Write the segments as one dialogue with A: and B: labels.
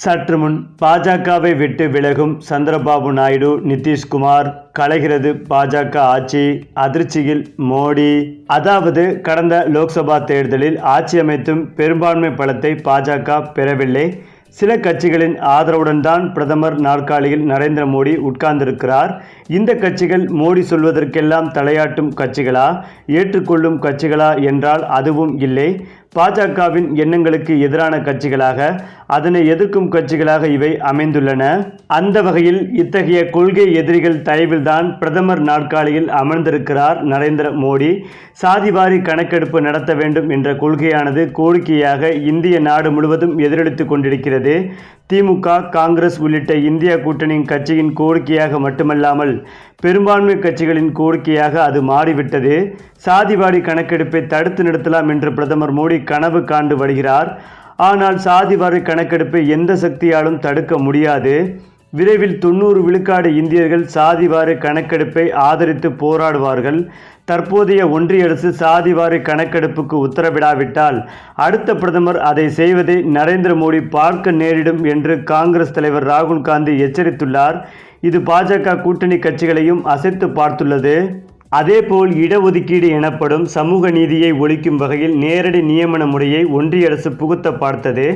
A: சற்று முன் பாஜகவை விட்டு விலகும் சந்திரபாபு நாயுடு நிதிஷ்குமார் கலைகிறது பாஜக ஆட்சி அதிர்ச்சியில் மோடி. அதாவது கடந்த லோக்சபா தேர்தலில் ஆட்சி அமைத்தும் பெரும்பான்மை பலத்தை பாஜக பெறவில்லை. சில கட்சிகளின் ஆதரவுடன் தான் பிரதமர் நாற்காலியில் நரேந்திர மோடி உட்கார்ந்திருக்கிறார். இந்த கட்சிகள் மோடி சொல்வதற்கெல்லாம் தலையாட்டும் கட்சிகளா? ஏற்றுக்கொள்ளும் கட்சிகளா? என்றால் அதுவும் இல்லை. பாஜகவின் எண்ணங்களுக்கு எதிரான கட்சிகளாக அதனை எதிர்க்கும் கட்சிகளாக இவை அமைந்துள்ளன. அந்த வகையில் இத்தகைய கொள்கை எதிரிகள் தயவில்தான் பிரதமர் நாற்காலியில் அமர்ந்திருக்கிறார் நரேந்திர மோடி. சாதிவாரி கணக்கெடுப்பு நடத்த வேண்டும் என்ற கொள்கையானது கோரிக்கையாக இந்திய நாடு முழுவதும் எதிரொலித்துக் கொண்டிருக்கிறது. திமுக காங்கிரஸ் உள்ளிட்ட இந்திய கூட்டணியின் கட்சியின் கோரிக்கையாக மட்டுமல்லாமல் பெரும்பான்மை கட்சிகளின் கோரிக்கையாக அது மாறிவிட்டது. சாதிவாடி கணக்கெடுப்பை தடுத்து நிறுத்தலாம் என்று பிரதமர் மோடி கனவு காண்டு வருகிறார். ஆனால் சாதிவாரி கணக்கெடுப்பை எந்த சக்தியாலும் தடுக்க முடியாது. விரைவில் தொண்ணூறு விழுக்காடு இந்தியர்கள் சாதிவாரி கணக்கெடுப்பை ஆதரித்து போராடுவார்கள். தற்போதைய ஒன்றிய அரசு சாதிவாரி கணக்கெடுப்புக்கு உத்தரவிடாவிட்டால் அடுத்த பிரதமர் அதை செய்வதை நரேந்திர மோடி பார்க்க நேரிடும் என்று காங்கிரஸ் தலைவர் ராகுல் காந்தி எச்சரித்துள்ளார். இது பாஜக கூட்டணி கட்சிகளையும் அசைத்து பார்த்துள்ளது. அதேபோல் இடஒதுக்கீடு எனப்படும் சமூக நீதியை ஒழிக்கும் வகையில் நேரடி நியமன முறையை ஒன்றிய அரசு புகுத்த பார்த்தது.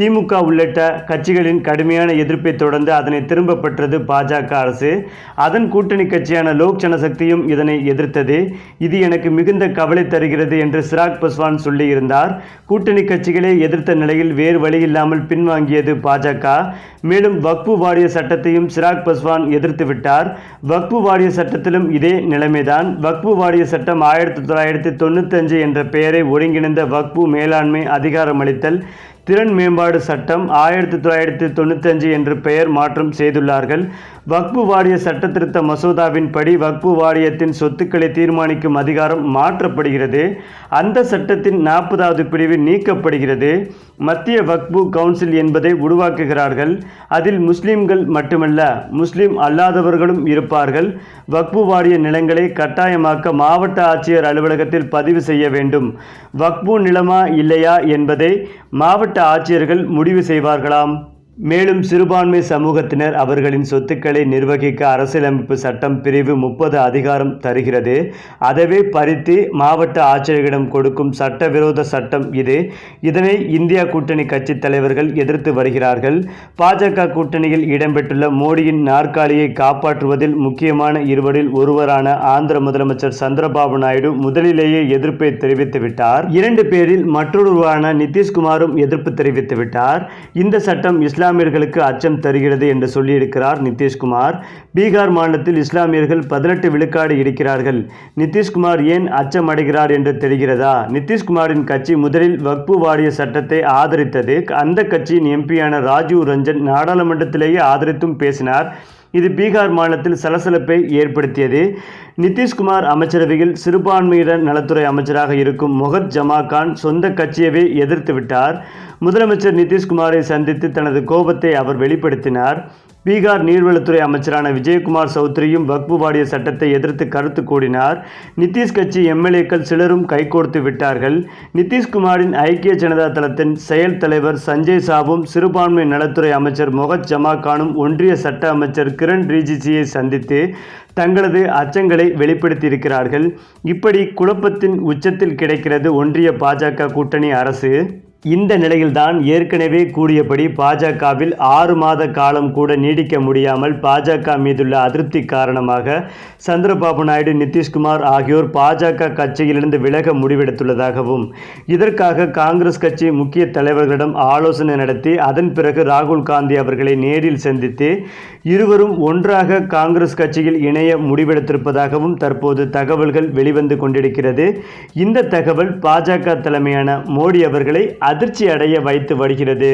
A: திமுக உள்ளிட்ட கட்சிகளின் கடுமையான எதிர்ப்பை தொடர்ந்து அதனை திரும்ப பெற்றது பாஜக அரசு. அதன் கூட்டணி கட்சியான லோக் ஜனசக்தியும் இதனை எதிர்த்தது. இது எனக்கு மிகுந்த கவலை தருகிறது என்று சிராக் பஸ்வான் சொல்லியிருந்தார். கூட்டணி கட்சிகளே எதிர்த்த நிலையில் வேறு வழியில்லாமல் பின்வாங்கியது பாஜக. மேலும் வக்பு வாரிய சட்டத்தையும் சிராக் பஸ்வான் எதிர்த்து விட்டார். வக்பு வாரிய சட்டத்திலும் இதே நிலைமைதான். வக்பு வாரிய சட்டம் ஆயிரத்தி தொள்ளாயிரத்தி தொண்ணூத்தஞ்சு என்ற பெயரை ஒருங்கிணைந்த வக்பு மேலாண்மை அதிகாரமளித்தல் திறன் மேம்பாடு சட்டம் ஆயிரத்தி தொள்ளாயிரத்தி தொண்ணூத்தஞ்சு என்று பெயர் மாற்றம் செய்துள்ளார்கள். வக்பு வாரிய சட்ட திருத்த மசோதாவின் படி வக்பு வாரியத்தின் சொத்துக்களை தீர்மானிக்கும் அதிகாரம் மாற்றப்படுகிறது. அந்த சட்டத்தின் நாற்பதாவது பிரிவு நீக்கப்படுகிறது. மத்திய வக்பு கவுன்சில் என்பதை உருவாக்குகிறார்கள். அதில் முஸ்லிம்கள் மட்டுமல்ல முஸ்லிம் அல்லாதவர்களும் இருப்பார்கள். வக்பு வாரிய நிலங்களை கட்டாயமாக்க மாவட்ட ஆட்சியர் அலுவலகத்தில் பதிவு செய்ய வேண்டும். வக்பு நிலமா இல்லையா என்பதை மாவட்ட ஆட்சியர்கள் முடிவு செய்வார்களாம். மேலும் சிறுபான்மை சமூகத்தினர் அவர்களின் சொத்துக்களை நிர்வகிக்க அரசியலமைப்பு சட்டம் பிரிவு முப்பது அதிகாரம் தருகிறது. அதவே பறித்து மாவட்ட ஆட்சியர்களிடம் கொடுக்கும் சட்டவிரோத சட்டம் இது. இதனை இந்தியா கூட்டணி கட்சி தலைவர்கள் எதிர்த்து வருகிறார்கள். பாஜக கூட்டணியில் இடம்பெற்றுள்ள மோடியின் நாற்காலியை காப்பாற்றுவதில் முக்கியமான இருவரில் ஒருவரான ஆந்திர முதலமைச்சர் சந்திரபாபு நாயுடு முதலிலேயே எதிர்ப்பை தெரிவித்துவிட்டார் இரண்டு பேரில் மற்றொருவரான நிதிஷ்குமாரும் எதிர்ப்பு தெரிவித்துவிட்டார் இந்த சட்டம் இஸ்லாமியர்களுக்கு அச்சம் தருகிறது என்று சொல்லியிருக்கிறார் நிதிஷ்குமார். பீகார் மாநிலத்தில் இஸ்லாமியர்கள் பதினெட்டு விழுக்காடு இருக்கிறார்கள். நிதிஷ்குமார் ஏன் அச்சம் அடைகிறார் என்று தெரிகிறதா? நிதிஷ்குமாரின் கட்சி முதலில் வக்பு வாரிய சட்டத்தை ஆதரித்தது. அந்த கட்சியின் எம்பியான ராஜீவ் ரஞ்சன் நாடாளுமன்றத்திலேயே ஆதரித்தும் பேசினார். இது பீகார் மாநிலத்தில் சலசலப்பை ஏற்படுத்தியது. நிதிஷ்குமார் அமைச்சரவையில் சிறுபான்மையினர் நலத்துறை அமைச்சராக இருக்கும் முகத் ஜமா கான் சொந்த கட்சியவே எதிர்த்து விட்டார். முதலமைச்சர் நிதிஷ்குமாரை சந்தித்து தனது கோபத்தை அவர் வெளிப்படுத்தினார். பீகார் நீர்வளத்துறை அமைச்சரான விஜயகுமார் சௌத்ரியும் வக்பு வாரிய சட்டத்தை எதிர்த்து கருத்து கூடினார். நிதிஷ் கட்சி எம்எல்ஏக்கள் சிலரும் கைகோர்த்து விட்டார்கள். நிதிஷ்குமாரின் ஐக்கிய ஜனதா தளத்தின் செயல் தலைவர் சஞ்சய் சாவும் சிறுபான்மை நலத்துறை அமைச்சர் மொஹத் ஜமா கானும் ஒன்றிய சட்ட அமைச்சர் கிரண் ரிஜிஜியை சந்தித்து தங்களது அச்சங்களை வெளிப்படுத்தியிருக்கிறார்கள். இப்படி குழப்பத்தின் உச்சத்தில் கிடைக்கிறது ஒன்றிய பாஜக கூட்டணி அரசு. இந்த நிலையில்தான் ஏற்கனவே கூடியபடி பாஜகவில் ஆறு மாத காலம் கூட நீடிக்க முடியாமல் பாஜக மீதுள்ள அதிருப்தி காரணமாக சந்திரபாபு நாயுடு நிதிஷ்குமார் ஆகியோர் பாஜக கட்சியிலிருந்து விலக முடிவெடுத்துள்ளதாகவும் இதற்காக காங்கிரஸ் கட்சி முக்கிய தலைவர்களிடம் ஆலோசனை நடத்தி அதன் பிறகு ராகுல் காந்தி அவர்களை நேரில் சந்தித்து இருவரும் ஒன்றாக காங்கிரஸ் கட்சியில் இணைய முடிவெடுத்திருப்பதாகவும் தற்போது தகவல்கள் வெளிவந்து கொண்டிருக்கிறது. இந்த தகவல் பாஜக தலைமையான மோடி அவர்களை அதிர்ச்சி அடைய வைத்து வருகிறது.